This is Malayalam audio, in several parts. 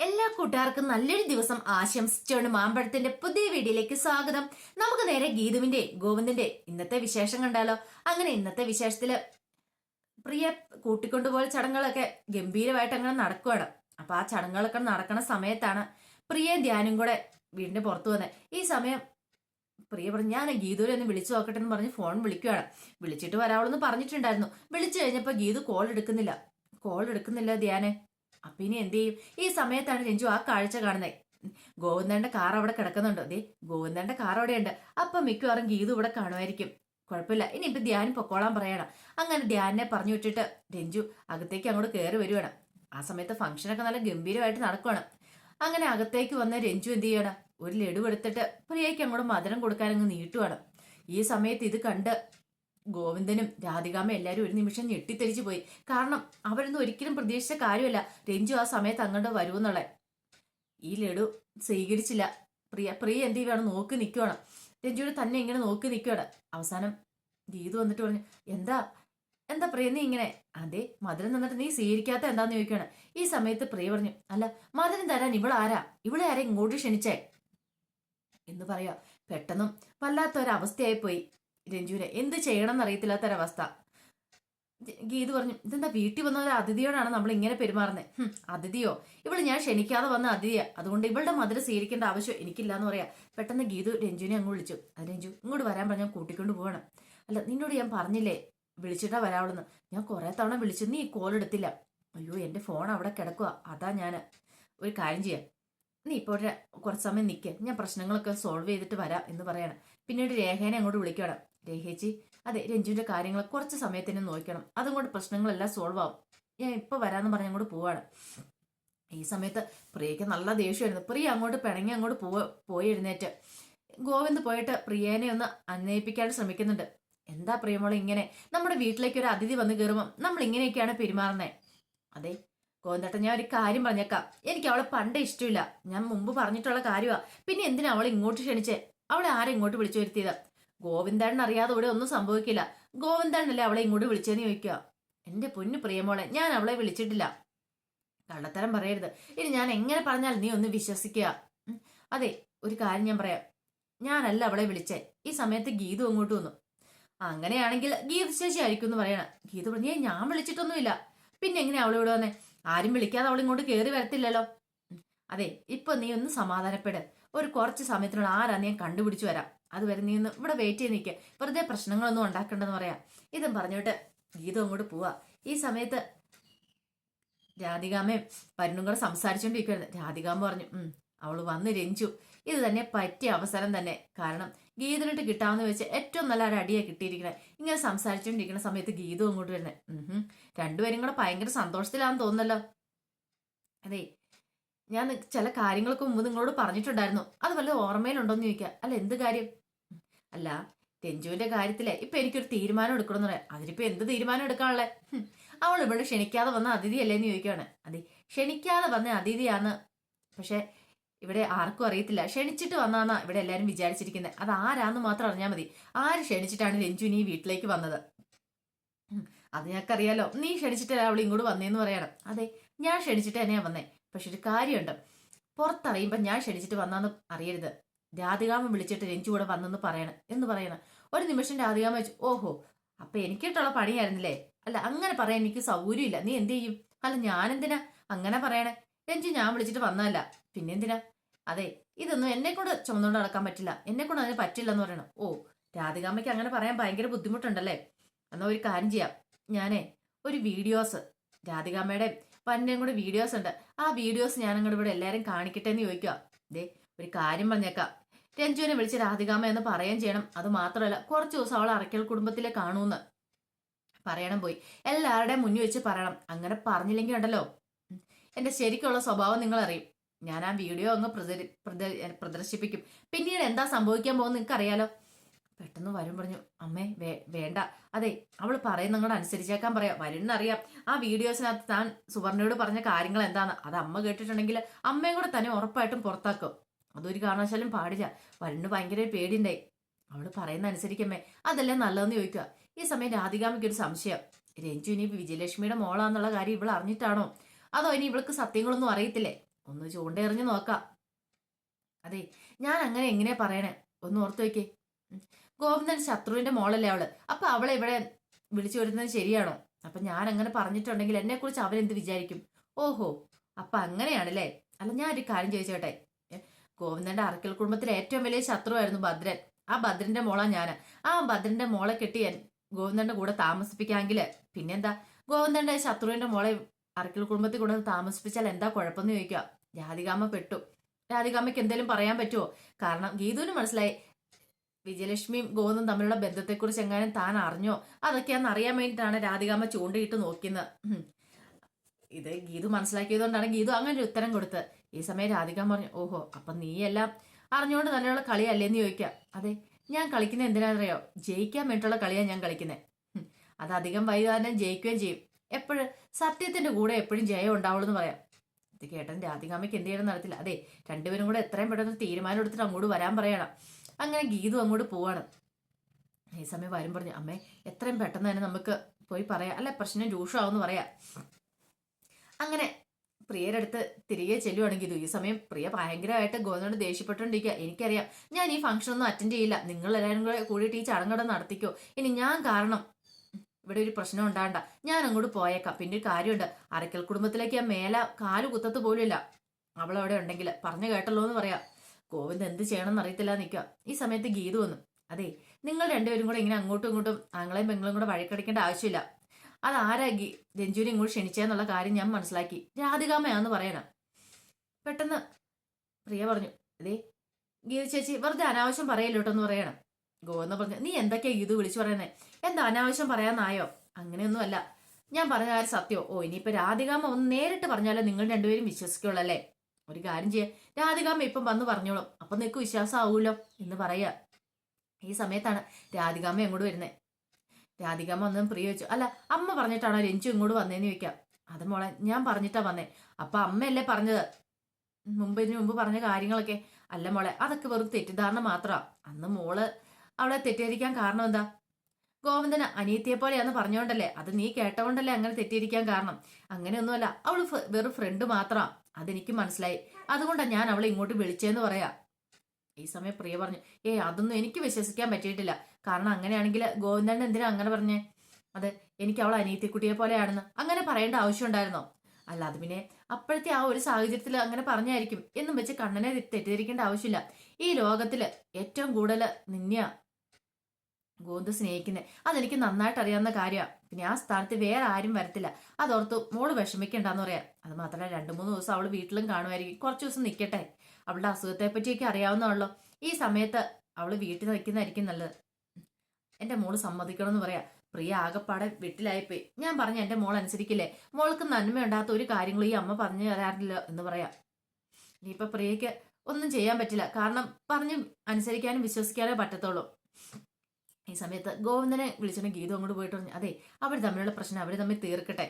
എല്ലാ കൂട്ടുകാർക്കും നല്ലൊരു ദിവസം ആശംസിച്ചുകൊണ്ട് മാമ്പഴത്തിന്റെ പുതിയ വീഡിയോയിലേക്ക് സ്വാഗതം. നമുക്ക് നേരെ ഗീതുവിന്റെ ഗോവിന്ദന്റെ ഇന്നത്തെ വിശേഷം കണ്ടാലോ? അങ്ങനെ ഇന്നത്തെ വിശേഷത്തിൽ പ്രിയ കൂട്ടിക്കൊണ്ടുപോയ ചടങ്ങുകളൊക്കെ ഗംഭീരമായിട്ട് അങ്ങനെ നടക്കുകയാണ് അപ്പൊ ആ ചടങ്ങുകളൊക്കെ നടക്കുന്ന സമയത്താണ് പ്രിയ ധ്യാനും കൂടെ വീടിന്റെ പുറത്തു വന്നത് ഈ സമയം പ്രിയ പറഞ്ഞു ഞാൻ ഗീതുവിനെ ഒന്ന് വിളിച്ചു നോക്കട്ടെ എന്ന് പറഞ്ഞ് ഫോൺ വിളിക്കുകയാണ് വിളിച്ചിട്ട് വരാവളെന്ന് പറഞ്ഞിട്ടുണ്ടായിരുന്നു. വിളിച്ചു കഴിഞ്ഞപ്പോ ഗീതു കോൾ എടുക്കുന്നില്ല. കോൾ എടുക്കുന്നില്ല ധ്യാനെ. അപ്പൊ ഇനി എന്ത് ചെയ്യും? ഈ സമയത്താണ് രഞ്ജു ആ കാഴ്ച കാണുന്നത് ഗോവിന്ദന്റെ കാർ അവിടെ കിടക്കുന്നുണ്ട്. ദേ ഗോവിന്ദന്റെ കാർ അവിടെയുണ്ട്. അപ്പൊ മിക്കവാറും ഗീതു ഇവിടെ കാണുമായിരിക്കും. കുഴപ്പമില്ല. ഇനി ഇപ്പൊ ധ്യാൻ പൊക്കോളാൻ പറയണം. അങ്ങനെ ധ്യാനെ പറഞ്ഞു വിട്ടിട്ട് രഞ്ജു അകത്തേക്ക് അങ്ങോട്ട് കയറി വരുവാണ്. ആ സമയത്ത് ഫംഗ്ഷനൊക്കെ നല്ല ഗംഭീരമായിട്ട് നടക്കുവാണ്. അങ്ങനെ അകത്തേക്ക് വന്ന രഞ്ജു എന്ത് ചെയ്യണം? ഒരു ലഡു എടുത്തിട്ട് പ്രിയയ്ക്ക് അങ്ങോട്ട് മധുരം കൊടുക്കാൻ അങ്ങ് നീട്ടുവാണ്. ഈ സമയത്ത് ഇത് കണ്ട് ഗോവിന്ദനും രാധികാമ്മ എല്ലാവരും ഒരു നിമിഷം ഞെട്ടിത്തെളിച്ചു പോയി. കാരണം അവരൊന്നും ഒരിക്കലും പ്രതീക്ഷിച്ച കാര്യമല്ല. രഞ്ജു ആ സമയത്ത് അങ്ങോട്ട് വരുമെന്നുള്ള ഈ ലഡു സ്വീകരിച്ചില്ല. പ്രിയ പ്രിയ എന്ത് ചെയ്യണം നോക്കി നിൽക്കുവാണ് രഞ്ജുവിനെ തന്നെ ഇങ്ങനെ നോക്കി നിൽക്കുവാണ് അവസാനം ഗീതു വന്നിട്ട് പറഞ്ഞു എന്താ? എന്താ പ്രിയ നീ ഇങ്ങനെ? അതെ മധുരം തന്നിട്ട് നീ സ്വീകരിക്കാത്ത എന്താന്ന് ചോദിക്കുകയാണ് ഈ സമയത്ത് പ്രിയ പറഞ്ഞു അല്ല മധുരം തരാൻ ഇവളാരാ ഇവിടെ ആരെ ഇങ്ങോട്ട് ക്ഷണിച്ചേ? എന്ന് പറയാ. പെട്ടെന്നും വല്ലാത്തൊരവസ്ഥയായി പോയി രഞ്ജുവിനെ. എന്ത് ചെയ്യണം എന്നറിയത്തില്ലാത്തൊരവസ്ഥ ഗീത് പറഞ്ഞു ഇതെന്താ വീട്ടിൽ വന്ന ഒരു അതിഥിയോടാണ് നമ്മൾ ഇങ്ങനെ പെരുമാറുന്നത് അതിഥിയോ? ഇവൾ ഞാൻ ക്ഷണിക്കാതെ വന്ന അതിഥിയാ. അതുകൊണ്ട് ഇവളുടെ മധുര സ്വീകരിക്കേണ്ട ആവശ്യം എനിക്കില്ല എന്ന് പറയാ. പെട്ടെന്ന് ഗീതു രഞ്ജുവിനെ അങ്ങ് വിളിച്ചു. അത് രഞ്ജു ഇങ്ങോട്ട് വരാൻ പറഞ്ഞാൽ കൂട്ടിക്കൊണ്ട് പോകണം അല്ല നിന്നോട് ഞാൻ പറഞ്ഞില്ലേ? വിളിച്ചിട്ടാ വരാവുള്ളെന്ന് ഞാൻ കുറെ തവണ വിളിച്ചു. നീ കോൾ എടുത്തില്ല. അയ്യോ എന്റെ ഫോൺ അവിടെ കിടക്കുക അതാ ഞാൻ ഒരു കാര്യം ചെയ്യാം. നീ ഇപ്പോൾ ഒരു കുറച്ച് സമയം നിൽക്കുക ഞാൻ പ്രശ്നങ്ങളൊക്കെ സോൾവ് ചെയ്തിട്ട് വരാം എന്ന് പറയാണ്. പിന്നീട് രേഖേനെ അങ്ങോട്ട് വിളിക്കണം രേഖേച്ചി. അതെ രഞ്ജുവിന്റെ കാര്യങ്ങൾ കുറച്ച് സമയത്തിന് നോക്കണം. അതും കൊണ്ട് പ്രശ്നങ്ങളെല്ലാം സോൾവ് ആവും. ഞാൻ ഇപ്പൊ വരാന്ന് പറഞ്ഞ് അങ്ങോട്ട് പോവാണ്. ഈ സമയത്ത് പ്രിയക്ക് നല്ല ദേഷ്യമായിരുന്നു. പ്രിയ അങ്ങോട്ട് പിണങ്ങി അങ്ങോട്ട് പോ പോയി എഴുന്നേറ്റ്. ഗോവിന്ദ് പോയിട്ട് പ്രിയേനെ ഒന്ന് അന്വയിപ്പിക്കാൻ ശ്രമിക്കുന്നുണ്ട്. എന്താ പ്രിയമോളെ ഇങ്ങനെ? നമ്മുടെ വീട്ടിലേക്ക് ഒരു അതിഥി വന്ന് കയറുമ്പോൾ നമ്മൾ ഇങ്ങനെയൊക്കെയാണ് പെരുമാറുന്നത് അതെ ഗോവിന്ദേട്ടൻ ഞാൻ ഒരു കാര്യം പറഞ്ഞേക്കാം. എനിക്ക് അവളെ പണ്ടേ ഇഷ്ടമില്ല. ഞാൻ മുമ്പ് പറഞ്ഞിട്ടുള്ള കാര്യമാ പിന്നെ എന്തിനാ അവളെ ഇങ്ങോട്ട് ക്ഷണിച്ചേ? അവളെ ആരെ ഇങ്ങോട്ട് വിളിച്ചു വരുത്തിയത്? ഗോവിന്ദൻ അറിയാതെ ഇവിടെ ഒന്നും സംഭവിക്കില്ല. ഗോവിന്ദാണല്ലേ അവളെ ഇങ്ങോട്ട് വിളിച്ചെന്ന് ചോദിക്കുക? എന്റെ പൊന്നു പ്രിയമോളെ ഞാൻ അവളെ വിളിച്ചിട്ടില്ല. കള്ളത്തരം പറയരുത്. ഇനി ഞാൻ എങ്ങനെ പറഞ്ഞാൽ നീ ഒന്ന് വിശ്വസിക്കുക? അതെ ഒരു കാര്യം ഞാൻ പറയാം. ഞാനല്ല അവളെ വിളിച്ചേ. ഈ സമയത്ത് ഗീതു അങ്ങോട്ട് വന്നു. അങ്ങനെയാണെങ്കിൽ ഗീത ചേച്ചി ആയിരിക്കും എന്ന് പറയണം. ഗീത പറഞ്ഞേ ഞാൻ വിളിച്ചിട്ടൊന്നുമില്ല. പിന്നെ എങ്ങനെ അവളെ ഇവിടെ വന്നേ? ആരും വിളിക്കാതെ അവൾ ഇങ്ങോട്ട് കയറി വരത്തില്ലല്ലോ. അതെ ഇപ്പൊ നീ ഒന്ന് സമാധാനപ്പെട്. ഒരു കുറച്ച് സമയത്തിനുള്ള ആരാ നീ കണ്ടുപിടിച്ചു വരാം. അതുവരെ നീ ഒന്ന് ഇവിടെ വെയിറ്റ് ചെയ്ത് നിൽക്കുക വെറുതെ പ്രശ്നങ്ങളൊന്നും ഉണ്ടാക്കണ്ടെന്ന് പറയാം. ഇതും പറഞ്ഞിട്ട് ഗീതം അങ്ങോട്ട് പോവാ. ഈ സമയത്ത് രാധികാമ്മയും പരുണും കൂടെ സംസാരിച്ചുകൊണ്ടിരിക്കുകയായിരുന്നു രാധികാമ്മ പറഞ്ഞു ഉം അവൾ വന്ന് രഞ്ചു ഇത് തന്നെ പറ്റിയ അവസരം തന്നെ. കാരണം ഗീതനിട്ട് കിട്ടാമെന്ന് വെച്ച് ഏറ്റവും നല്ല ഒരു അടിയാണ് കിട്ടിയിരിക്കണേ. ഇങ്ങനെ സംസാരിച്ചുകൊണ്ടിരിക്കുന്ന സമയത്ത് ഗീതം അങ്ങോട്ട് വരുന്നത് രണ്ടുപേരും കൂടെ ഭയങ്കര സന്തോഷത്തിലാണെന്ന് തോന്നുന്നല്ലോ. അതെ ഞാൻ ചില കാര്യങ്ങൾക്ക് മുമ്പ് നിങ്ങളോട് പറഞ്ഞിട്ടുണ്ടായിരുന്നു. അത് വല്ല ഓർമ്മയിലുണ്ടോന്ന് ചോദിക്കുക അല്ല എന്ത് കാര്യം. അല്ല തെഞ്ചുവിന്റെ കാര്യത്തിലെ ഇപ്പൊ എനിക്കൊരു തീരുമാനം എടുക്കണം എന്ന് പറയാം. അതിനിപ്പോ എന്ത് തീരുമാനം എടുക്കാനുള്ളേ? അവൾ ഇവിടെ ക്ഷണിക്കാതെ വന്ന അതിഥിയല്ലേ എന്ന് ചോദിക്കുകയാണ്. അതെ ക്ഷണിക്കാതെ വന്ന അതിഥിയാന്ന് പക്ഷെ ഇവിടെ ആർക്കും അറിയത്തില്ല. ക്ഷണിച്ചിട്ട് വന്നാന്നാ ഇവിടെ എല്ലാരും വിചാരിച്ചിരിക്കുന്നത് അത് ആരാന്ന് മാത്രം അറിഞ്ഞാൽ മതി. ആര് ക്ഷണിച്ചിട്ടാണ് രഞ്ജു നീ വീട്ടിലേക്ക് വന്നത്? അത് ഞങ്ങൾക്കറിയാലോ. നീ ക്ഷണിച്ചിട്ടല്ല അവൾ ഇങ്ങോട്ട് വന്നേന്ന് പറയണം. അതെ ഞാൻ ക്ഷണിച്ചിട്ട് തന്നെയാ വന്നേ. പക്ഷെ ഒരു കാര്യമുണ്ട്. പുറത്തറിയുമ്പോ ഞാൻ ക്ഷണിച്ചിട്ട് വന്നാന്ന് അറിയരുത്. രാധികാമ വിളിച്ചിട്ട് രഞ്ജു കൂടെ വന്നെന്ന് പറയണം. എന്ന് പറയണം. ഒരു നിമിഷം രാധികാമ വെച്ചു ഓഹോ അപ്പൊ എനിക്കിട്ടുള്ള പണിയായിരുന്നില്ലേ? അല്ല അങ്ങനെ പറയാൻ എനിക്ക് സൗകര്യമില്ല. നീ എന്ത് ചെയ്യും? അല്ല ഞാൻ എന്തിനാ അങ്ങനെ പറയണേ. രഞ്ജു ഞാൻ വിളിച്ചിട്ട് വന്നതല്ല. പിന്നെ എന്തിനാ അതെ ഇതൊന്നും എന്നെ കൊണ്ട് ചുമന്നുകൊണ്ട് നടക്കാൻ പറ്റില്ല. എന്നെ കൊണ്ട് അതിന് പറ്റില്ല എന്ന് പറയണം. ഓ രാധികാമ്മയ്ക്ക് അങ്ങനെ പറയാൻ ഭയങ്കര ബുദ്ധിമുട്ടുണ്ടല്ലേ? എന്നാ ഒരു കാര്യം ചെയ്യാം. ഞാനേ ഒരു വീഡിയോസ് രാധികാമ്മയുടെ പന്നയും കൂടെ വീഡിയോസ് ഉണ്ട്. ആ വീഡിയോസ് ഞാൻ അങ്ങോട്ട് ഇവിടെ എല്ലാവരും കാണിക്കട്ടെ എന്ന് ചോദിക്കുക ദേ ഒരു കാര്യം പറഞ്ഞേക്കാം. രഞ്ജുവിനെ വിളിച്ച് രാധികാമ എന്ന് പറയുകയും ചെയ്യണം. അത് മാത്രമല്ല കുറച്ച് ദിവസം അവൾ അറക്കൽ കുടുംബത്തിലെ കാണൂന്ന് പറയണം പോയി. എല്ലാവരുടെയും മുന്നിൽ വെച്ച് പറയണം. അങ്ങനെ പറഞ്ഞില്ലെങ്കിൽ ഉണ്ടല്ലോ. എന്റെ ശരിക്കുള്ള സ്വഭാവം നിങ്ങൾ അറിയും ഞാൻ ആ വീഡിയോ അങ്ങ് പ്രദർശിപ്പിക്കും. പിന്നീട് എന്താ സംഭവിക്കാൻ പോകുന്ന നിങ്ങൾക്ക് അറിയാലോ പെട്ടെന്ന് വരും പറഞ്ഞു അമ്മേ വേ വേണ്ട. അതെ അവൾ പറയുന്ന നിങ്ങളുടെ അനുസരിച്ചേക്കാൻ പറയാം. വരുന്നറിയാം. ആ വീഡിയോസിനകത്ത് താൻ സുവർണയോട് പറഞ്ഞ കാര്യങ്ങൾ എന്താന്ന്. അത് അമ്മ കേട്ടിട്ടുണ്ടെങ്കിൽ അമ്മയും കൂടെ തന്നെ ഉറപ്പായിട്ടും പുറത്താക്കും. അതൊരു കാരണവശാലും പാടില്ല. വരണ്ട് ഭയങ്കര പേടിയുണ്ടായി. അവൾ പറയുന്ന അനുസരിക്കമ്മേ. അതല്ലേ നല്ലതെന്ന് ചോദിക്കുക. ഈ സമയം രാധികാമയ്ക്ക് ഒരു സംശയം. രഞ്ജു ഇനി വിജയലക്ഷ്മിയുടെ മോളാന്നുള്ള കാര്യം ഇവൾ അറിഞ്ഞിട്ടാണോ? അതോ ഇനി ഇവൾക്ക് സത്യങ്ങളൊന്നും അറിയത്തില്ലേ? ഒന്ന് ചൂണ്ടെറിഞ്ഞു നോക്കാം. അതെ ഞാൻ അങ്ങനെ എങ്ങനെ പറയണേ? ഒന്ന് ഓർത്തു വയ്ക്കേ. ഗോവിന്ദൻ ശത്രുവിന്റെ മോളല്ലേ അവൾ? അപ്പൊ അവളെ ഇവിടെ വിളിച്ചു വരുന്നത് ശരിയാണോ? അപ്പൊ ഞാൻ അങ്ങനെ പറഞ്ഞിട്ടുണ്ടെങ്കിൽ എന്നെ കുറിച്ച് അവരെന്ത് വിചാരിക്കും? ഓഹോ അപ്പൊ അങ്ങനെയാണല്ലേ? അല്ല ഞാൻ ഒരു കാര്യം ചോദിച്ചോട്ടെ. ഗോവിന്ദന്റെ അറക്കൽ കുടുംബത്തിലെ ഏറ്റവും വലിയ ശത്രുവായിരുന്നു ഭദ്രൻ. ആ ഭദ്രന്റെ മോളാ ഞാൻ ആ ഭദ്രന്റെ മോളെ കെട്ടി ഗോവിന്ദന്റെ കൂടെ താമസിപ്പിക്കാമെങ്കിൽ പിന്നെന്താ? ഗോവിന്ദന്റെ ശത്രുവിന്റെ മോളെ അറക്കൽ കുടുംബത്തിൽ കൂടെ താമസിപ്പിച്ചാൽ എന്താ കുഴപ്പമെന്ന് ചോദിക്കുക. രാധികാമ്മ പെട്ടു. രാധികാമ്മയ്ക്ക് എന്തേലും പറയാൻ പറ്റുമോ കാരണം ഗീതുവിന് മനസ്സിലായി. വിജയലക്ഷ്മിയും ഗോവിന്ദും തമ്മിലുള്ള ബന്ധത്തെക്കുറിച്ച് എങ്ങാനും താൻ അറിഞ്ഞോ? അതൊക്കെയാന്ന് അറിയാൻ വേണ്ടിയിട്ടാണ് രാധികാമ ചൂണ്ടിയിട്ട് നോക്കുന്നത്. ഇത് ഗീതു മനസ്സിലാക്കിയതുകൊണ്ടാണ് ഗീതു അങ്ങനെ ഒരു ഉത്തരം കൊടുത്തത്. ഈ സമയം രാധിക പറഞ്ഞു ഓഹോ അപ്പൊ നീയെല്ലാം അറിഞ്ഞുകൊണ്ട് തന്നെയുള്ള കളിയല്ലേന്ന് ചോദിക്കാം. അതെ ഞാൻ കളിക്കുന്നത് എന്തിനാണെന്നറിയോ? ജയിക്കാൻ വേണ്ടിയിട്ടുള്ള കളിയാണ് ഞാൻ കളിക്കുന്നത് അത് അധികം വൈകാതെ ജയിക്കുകയും ചെയ്യും. എപ്പോഴും സത്യത്തിന്റെ കൂടെ എപ്പോഴും ജയം ഉണ്ടാവുള്ളൂ എന്ന് പറയാം. ഇത് കേട്ടൻ രാധികാമ്മയ്ക്ക് എന്ത് ചെയ്യണം നടത്തില്ല അതെ രണ്ടുപേരും കൂടെ എത്രയും പെട്ടെന്ന് തീരുമാനം എടുത്തിട്ട് അങ്ങോട്ട് വരാൻ പറയണം. അങ്ങനെ ഗീതു അങ്ങോട്ട് പോവാണ്. ഈ സമയം വരും പറഞ്ഞു അമ്മേ എത്രയും പെട്ടെന്ന് തന്നെ നമുക്ക് പോയി പറയാം. അല്ല പ്രശ്നം രൂക്ഷമാവെന്ന് പറയാം. അങ്ങനെ പ്രിയയുടെ അടുത്ത് തിരികെ ചെല്ലുവാണെങ്കിൽ ഈ സമയം പ്രിയ ഭയങ്കരമായിട്ട് ഗോവിന്ദനോട് ദേഷ്യപ്പെട്ടുകൊണ്ടിരിക്കുക എനിക്കറിയാം ഞാൻ ഈ ഫംഗ്ഷൻ ഒന്നും അറ്റൻഡ് ചെയ്യില്ല. നിങ്ങൾ എല്ലാവരും കൂടെ കൂടിയിട്ട് ഈ ചടങ്ങോടെ നടത്തിക്കോ. ഇനി ഞാൻ കാരണം ഇവിടെ ഒരു പ്രശ്നം ഉണ്ടാകണ്ട. ഞാൻ അങ്ങോട്ട് പോയേക്കാം. പിന്നെ ഒരു കാര്യമുണ്ട്. അരക്കൽ കുടുംബത്തിലേക്ക് ആ മേല കാൽ കുത്തത്ത് പോലുമില്ല അവൾ അവിടെ ഉണ്ടെങ്കിൽ പറഞ്ഞു കേട്ടല്ലോ എന്ന് പറയാം. ഗോവിന്ദ് എന്ത് ചെയ്യണമെന്ന് അറിയത്തില്ല നിൽക്കുക ഈ സമയത്ത് ഗീതു വന്നു. അതെ നിങ്ങൾ രണ്ടുപേരും കൂടെ ഇങ്ങനെ അങ്ങോട്ടും ഇങ്ങോട്ടും ആങ്ങളെയും പെങ്ങളും കൂടെ വഴക്കടിക്കേണ്ട ആവശ്യമില്ല. അത് ആരാ ഗി രഞ്ജുവിനെ ഇങ്ങോട്ട് ക്ഷണിച്ചതെന്നുള്ള കാര്യം ഞാൻ മനസ്സിലാക്കി. രാധികാമയാന്ന് പറയണം. പെട്ടെന്ന് പ്രിയ പറഞ്ഞു അതേ ഗീത ചേച്ചി വെറുതെ അനാവശ്യം പറയല്ലേട്ടോ എന്ന് പറയണം. ഗോവെന്ന് പറഞ്ഞു നീ എന്തൊക്കെയാ ഗീതു വിളിച്ചു പറയുന്നേ? എന്താ അനാവശ്യം പറയാന്നായോ അങ്ങനെയൊന്നും അല്ല ഞാൻ പറഞ്ഞ കാര്യം സത്യോ. ഓ ഇനിയിപ്പോ രാധികാമ ഒന്ന് നേരിട്ട് പറഞ്ഞാലേ നിങ്ങൾ രണ്ടുപേരും വിശ്വസിക്കുള്ളൂ അല്ലേ ഒരു കാര്യം ചെയ്യാം. രാധികാമ്മ ഇപ്പം വന്ന് പറഞ്ഞോളും. അപ്പൊ നിനക്ക് വിശ്വാസം ആവൂലോ എന്ന് പറയാ ഈ സമയത്താണ് രാധികാമ്മ അങ്ങോട്ട് വരുന്നത് രാധികാമ്മ ഒന്നും പ്രിയ വെച്ചു അല്ല അമ്മ പറഞ്ഞിട്ടാണോ രഞ്ജു ഇങ്ങോട്ട് വന്നേന്ന് ചോദിക്കാം? അത് മോളെ ഞാൻ പറഞ്ഞിട്ടാ വന്നേ. അപ്പൊ അമ്മയല്ലേ പറഞ്ഞത്? മുമ്പ് ഇതിനു മുമ്പ് പറഞ്ഞ കാര്യങ്ങളൊക്കെ. അല്ല മോളെ അതൊക്കെ വെറും തെറ്റിദ്ധാരണ മാത്രമാ അന്ന് മോൾ അവളെ തെറ്റിദ്ധരിക്കാൻ കാരണം എന്താ? ഗോവിന്ദന് അനിയത്തിയെ പോലെയാന്ന് പറഞ്ഞോണ്ടല്ലേ. അത് നീ കേട്ടോണ്ടല്ലേ അങ്ങനെ തെറ്റിയിരിക്കാൻ കാരണം. അങ്ങനെയൊന്നുമല്ല അവൾ വെറും ഫ്രണ്ട് മാത്രമാ അതെനിക്ക് മനസ്സിലായി. അതുകൊണ്ടാണ് ഞാൻ അവളെ ഇങ്ങോട്ട് വിളിച്ചേന്ന് പറയാ. ഈ സമയം പ്രിയ പറഞ്ഞു ഏ അതൊന്നും എനിക്ക് വിശ്വസിക്കാൻ പറ്റിയിട്ടില്ല. കാരണം അങ്ങനെയാണെങ്കിൽ ഗോവിന്ദൻ എന്തിനാ അങ്ങനെ പറഞ്ഞേ? അത് എനിക്ക് അവൾ അനിയത്തിക്കുട്ടിയെ പോലെയാണെന്ന് അങ്ങനെ പറയേണ്ട ആവശ്യമുണ്ടായിരുന്നോ? അല്ല അത് പിന്നെ അപ്പോഴത്തെ ആ ഒരു സാഹചര്യത്തിൽ അങ്ങനെ പറഞ്ഞായിരിക്കും എന്നും വെച്ച് കണ്ണനെ തെറ്റിദ്ധരിക്കേണ്ട ആവശ്യമില്ല. ഈ ലോകത്തിൽ ഏറ്റവും കൂടുതൽ നിന്നെയാ ഗോന്ത് സ്നേഹിക്കുന്നത് അതെനിക്ക് നന്നായിട്ട് അറിയാവുന്ന കാര്യമാണ് പിന്നെ ആ സ്ഥാനത്ത് വേറെ ആരും വരത്തില്ല. അതോർത്ത് മോൾ വിഷമിക്കണ്ടെന്ന് പറയാം. അത് മാത്രമല്ല രണ്ടു മൂന്ന് ദിവസം അവൾ വീട്ടിലും കാണുമായിരിക്കും. കുറച്ച് ദിവസം നിൽക്കട്ടെ അവളുടെ അസുഖത്തെ പറ്റിയൊക്കെ അറിയാവുന്നതാണല്ലോ. ഈ സമയത്ത് അവൾ വീട്ടിൽ നിൽക്കുന്നതായിരിക്കും നല്ലത്. എന്റെ മോൾ സമ്മതിക്കണം എന്ന് പറയാ. പ്രിയ ആകപ്പാടെ വീട്ടിലായിപ്പോയി. ഞാൻ പറഞ്ഞ എന്റെ മോൾ അനുസരിക്കില്ലേ? മോൾക്ക് നന്മയുണ്ടാത്ത ഒരു കാര്യങ്ങളും ഈ അമ്മ പറഞ്ഞു തരാറില്ല എന്ന് പറയാം. ഇനിയിപ്പൊ പ്രിയക്ക് ഒന്നും ചെയ്യാൻ പറ്റില്ല. കാരണം പറഞ്ഞു അനുസരിക്കാനും വിശ്വസിക്കാനേ പറ്റത്തുള്ളൂ. ഈ സമയത്ത് ഗോവിന്ദനെ വിളിച്ചിട്ട് ഗീതം അങ്ങോട്ട് പോയിട്ട് പറഞ്ഞു അതെ അവർ തമ്മിലുള്ള പ്രശ്നം അവർ തമ്മിൽ തീർക്കട്ടെ.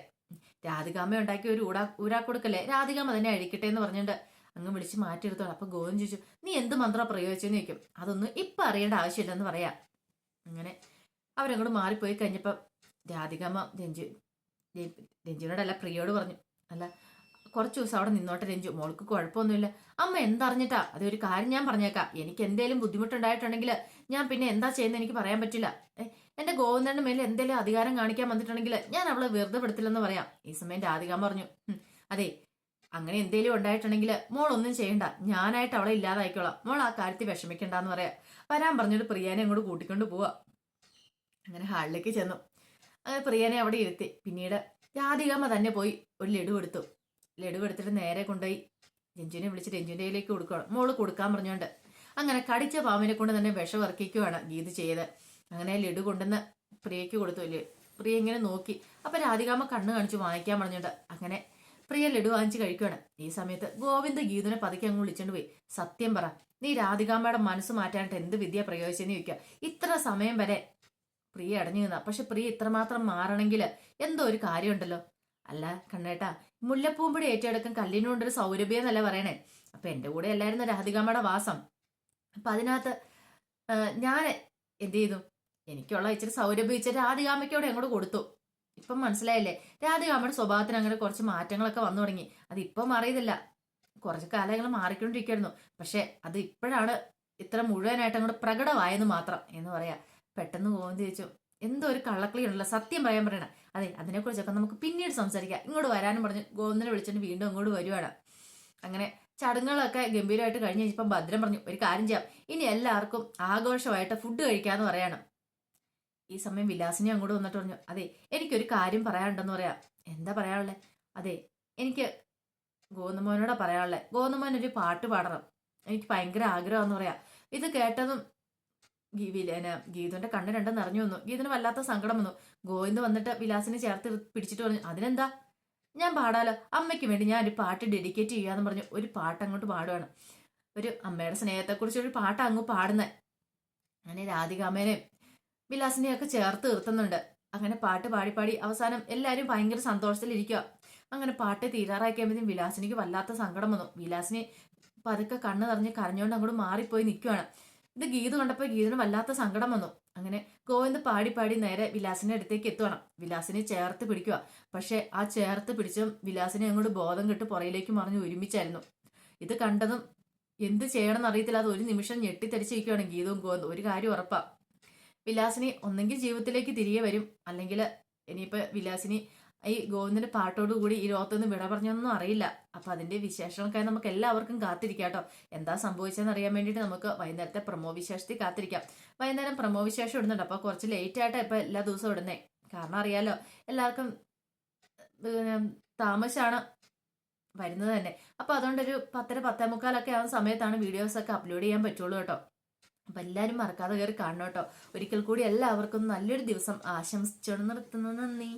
രാധികാമ്മ ഉണ്ടാക്കിയ ഒരു ഊടാ ഊരാക്കൊടുക്കല്ലേ രാധികാമ്മ തന്നെ അഴിക്കട്ടെ എന്ന് പറഞ്ഞിട്ട് അങ്ങ് വിളിച്ച് മാറ്റിയെടുത്തോളൂ അപ്പൊ ഗോവിന്ദ് ചോദിച്ചു നീ എന്ത് മന്ത്രം പ്രയോഗിച്ചെന്ന് ചോദിക്കും? അതൊന്നും ഇപ്പൊ അറിയേണ്ട ആവശ്യമില്ലെന്ന് പറയാം. അങ്ങനെ അവരങ്ങോട്ട് മാറിപ്പോയി കഴിഞ്ഞപ്പം രാധികമ്മ രഞ്ജു രഞ്ജുവിനോടല്ല പ്രിയോട് പറഞ്ഞു അല്ല കുറച്ച് ദിവസം അവിടെ നിന്നോട്ടെ രഞ്ജു മോൾക്ക് കുഴപ്പമൊന്നുമില്ല. അമ്മ എന്തറിഞ്ഞിട്ടാ? അതൊരു കാര്യം ഞാൻ പറഞ്ഞേക്കാം. എനിക്ക് എന്തേലും ബുദ്ധിമുട്ടുണ്ടായിട്ടുണ്ടെങ്കിൽ ഞാൻ പിന്നെ എന്താ ചെയ്യുന്നത് എനിക്ക് പറയാൻ പറ്റില്ല. എന്റെ ഗോവിന്ദന്റെ മേലെ എന്തേലും അധികാരം കാണിക്കാൻ വന്നിട്ടുണ്ടെങ്കിൽ ഞാൻ അവളെ വെറുതെ പെടുത്തില്ലെന്ന് പറയാം. ഈ സമയം രാധികാമ്മ പറഞ്ഞു അതെ അങ്ങനെ എന്തേലും ഉണ്ടായിട്ടുണ്ടെങ്കിൽ മോൾ ഒന്നും ചെയ്യണ്ട. ഞാനായിട്ട് അവളെ ഇല്ലാതായിക്കോളാം. മോൾ ആ കാര്യത്തിൽ വിഷമിക്കണ്ടെന്ന് പറയാം. വരാൻ പറഞ്ഞിട്ട് പ്രിയാനെ അങ്ങോട്ട് കൂട്ടിക്കൊണ്ട് പോവാ. അങ്ങനെ ഹാളിലേക്ക് ചെന്നു. അങ്ങനെ പ്രിയനെ അവിടെ ഇരുത്തി. പിന്നീട് രാധികാമ്മ തന്നെ പോയി ഒരു ലഡു എടുത്തു. ലഡു എടുത്തിട്ട് നേരെ കൊണ്ടുപോയി. രഞ്ജുവിനെ വിളിച്ച് രഞ്ജുവിന്റെ കൊടുക്കണം. മോൾ കൊടുക്കാൻ പറഞ്ഞുകൊണ്ട് അങ്ങനെ കടിച്ച പാമ്പിനെ കൊണ്ട് തന്നെ വിഷം ഇറക്കിക്കുകയാണ് ഗീത് ചെയ്ത് അങ്ങനെ ലഡു കൊണ്ടുവന്ന് പ്രിയയ്ക്ക് കൊടുത്തു. പ്രിയ ഇങ്ങനെ നോക്കി. അപ്പം രാധികാമ്മ കണ്ണ് കാണിച്ച് വാങ്ങിക്കാൻ പറഞ്ഞുകൊണ്ട് അങ്ങനെ പ്രിയ ലഡു വാങ്ങിച്ച് കഴിക്കുകയാണ് ഈ സമയത്ത് ഗോവിന്ദ് ഗീതനെ പതുക്കെ അങ്ങ് വിളിച്ചോണ്ട് പോയി. സത്യം പറ നീ രാധികാമ്മയുടെ മനസ്സ് മാറ്റാനായിട്ട് എന്ത് വിദ്യ പ്രയോഗിച്ചെന്ന് ചോദിക്കുക ഇത്ര സമയം വരെ പ്രിയ അടഞ്ഞു നിന്ന പക്ഷെ പ്രിയ ഇത്രമാത്രം മാറണമെങ്കിൽ എന്തോ ഒരു കാര്യമുണ്ടല്ലോ. അല്ല കണ്ണേട്ടാ മുല്ലപ്പൂമ്പടി ഏറ്റെടുക്കാൻ കല്ലിനുകൊണ്ടൊരു സൗരഭ്യം എന്നല്ല പറയണേ. അപ്പൊ എന്റെ കൂടെ അല്ലായിരുന്നു രാധികാമ്മയുടെ വാസം. അപ്പൊ അതിനകത്ത് ഞാൻ എന്ത് ചെയ്തു? എനിക്കുള്ള ഇച്ചിരി സൗരഭ്യം ഇച്ചിരി രാധികാമ്മയ്ക്കോടെ അങ്ങോട്ട് കൊടുത്തു. ഇപ്പം മനസ്സിലായില്ലേ? രാധികാമ്മയുടെ സ്വഭാവത്തിന് അങ്ങനെ കുറച്ച് മാറ്റങ്ങളൊക്കെ വന്നു തുടങ്ങി. അത് ഇപ്പം അറിയതില്ല കുറച്ച് കാലം ഞങ്ങൾ മാറിക്കൊണ്ടിരിക്കുന്നു. പക്ഷെ അത് ഇപ്പോഴാണ് ഇത്ര മുഴുവനായിട്ട് അങ്ങോട്ട് പ്രകടമായെന്ന് മാത്രം എന്ന് പറയാ. പെട്ടെന്ന് ഗോവിന്ദ് ചോദിച്ചു എന്തോ ഒരു കള്ളക്കളി ഉണ്ടല്ലോ സത്യം പറയാൻ പറയണ. അതെ അതിനെക്കുറിച്ചൊക്കെ നമുക്ക് പിന്നീട് സംസാരിക്കാം. ഇങ്ങോട്ട് വരാനും പറഞ്ഞു ഗോവിന്ദനെ വിളിച്ചിട്ട് വീണ്ടും അങ്ങോട്ട് വരുവാണ്. അങ്ങനെ ചടങ്ങുകളൊക്കെ ഗംഭീരമായിട്ട് കഴിഞ്ഞ് കഴിഞ്ഞപ്പം ഭദ്രം പറഞ്ഞു ഒരു കാര്യം ചെയ്യാം. ഇനി എല്ലാവർക്കും ആഘോഷമായിട്ട് ഫുഡ് കഴിക്കാമെന്ന് പറയണം. ഈ സമയം വിലാസിനെ അങ്ങോട്ട് വന്നിട്ട് പറഞ്ഞു അതെ എനിക്കൊരു കാര്യം പറയാനുണ്ടെന്ന് പറയാം. എന്താ പറയാനുള്ളത് അതെ എനിക്ക് ഗോതമോനോടാ പറയാനുള്ളത് ഗോതമോൻ ഒരു പാട്ട് പാടണം. എനിക്ക് ഭയങ്കര ആഗ്രഹമെന്ന് പറയാം. ഇത് കേട്ടതും ഗീ- വില- ഗീതുവിന്റെ കണ്ണ് രണ്ടും നിറഞ്ഞു വന്നു. ഗീതുന് വല്ലാത്ത സങ്കടം വന്നു. ഗോവിന്ദ് വന്നിട്ട് വിലാസിനെ ചേർത്ത് പിടിച്ചിട്ട് പറഞ്ഞു അതിനെന്താ? ഞാൻ പാടാലോ. അമ്മയ്ക്ക് വേണ്ടി ഞാൻ ഒരു പാട്ട് ഡെഡിക്കേറ്റ് ചെയ്യാന്ന് പറഞ്ഞു. ഒരു പാട്ട് അങ്ങോട്ട് പാടുവാണ്. ഒരു അമ്മയുടെ സ്നേഹത്തെക്കുറിച്ച് ഒരു പാട്ട് അങ്ങ് പാടുന്നത് അങ്ങനെ രാധികാമേനെയും വിലാസിനെയും ഒക്കെ ചേർത്ത് നിർത്തുന്നുണ്ട്. അങ്ങനെ പാട്ട് പാടി പാടി അവസാനം എല്ലാവരും ഭയങ്കര സന്തോഷത്തിലിരിക്കുക അങ്ങനെ പാട്ട് തീരാറാക്കിയപ്പോഴത്തേക്കും വിലാസിനിക്ക് വല്ലാത്ത സങ്കടം വന്നു വിലാസിനെ പതുക്കെ കണ്ണ് നിറഞ്ഞ് കരഞ്ഞുകൊണ്ട് അങ്ങോട്ട് മാറിപ്പോയി നിൽക്കുകയാണ് ഇത് ഗീത കണ്ടപ്പോൾ ഗീതിന് വല്ലാത്ത സങ്കടം വന്നു. അങ്ങനെ ഗോവിന്ദ് പാടി പാടി നേരെ വിലാസിന്റെ അടുത്തേക്ക് എത്തുകയാണ് വിലാസിനെ ചേർത്ത് പിടിക്കുക പക്ഷേ ആ ചേർത്ത് പിടിച്ചും വിലാസിനെ അങ്ങോട്ട് ബോധം കെട്ട് പുറയിലേക്ക് മറിഞ്ഞ് ഒരുമിച്ചായിരുന്നു. ഇത് കണ്ടതും എന്ത് ചെയ്യണമെന്ന് എന്നറിയത്തില്ല അത് ഒരു നിമിഷം ഞെട്ടിത്തരിച്ചിരിക്കുകയാണ് ഗീതവും ഗോവിന്ദ്. ഒരു കാര്യം ഉറപ്പാ. വിലാസിനി ഒന്നെങ്കിൽ ജീവിതത്തിലേക്ക് തിരികെ വരും. അല്ലെങ്കിൽ ഇനിയിപ്പോൾ വിലാസിനി ഈ ഗോവിന്ദന്റെ പാട്ടോടുകൂടി ഈ ലോകത്തുനിന്ന് വിട പറഞ്ഞൊന്നും അറിയില്ല. അപ്പൊ അതിന്റെ വിശേഷങ്ങൾക്കായി നമുക്ക് എല്ലാവർക്കും കാത്തിരിക്കാം കേട്ടോ എന്താ സംഭവിച്ചതെന്ന് അറിയാൻ വേണ്ടിയിട്ട് നമുക്ക് വൈകുന്നേരത്തെ പ്രമോ വിശേഷത്തിൽ കാത്തിരിക്കാം. വൈകുന്നേരം പ്രമോ വിശേഷം ഇടുന്നുണ്ട്. അപ്പൊ കുറച്ച് ലേറ്റ് ആയിട്ടാണ് ഇപ്പൊ എല്ലാ ദിവസവും ഇടുന്നേ. കാരണം അറിയാലോ എല്ലാവർക്കും താമസിച്ചാണ് വരുന്നത് തന്നെ. അപ്പൊ അതുകൊണ്ടൊരു പത്തര പത്തേ മുക്കാലൊക്കെ ആവുന്ന സമയത്താണ് വീഡിയോസ് ഒക്കെ അപ്ലോഡ് ചെയ്യാൻ പറ്റുള്ളൂ കേട്ടോ. അപ്പൊ എല്ലാവരും മറക്കാതെ കയറി കാണണം കേട്ടോ ഒരിക്കൽ കൂടി എല്ലാവർക്കും നല്ലൊരു ദിവസം ആശംസിച്ചോണ്ട് നിർത്തുന്നു. നന്ദി.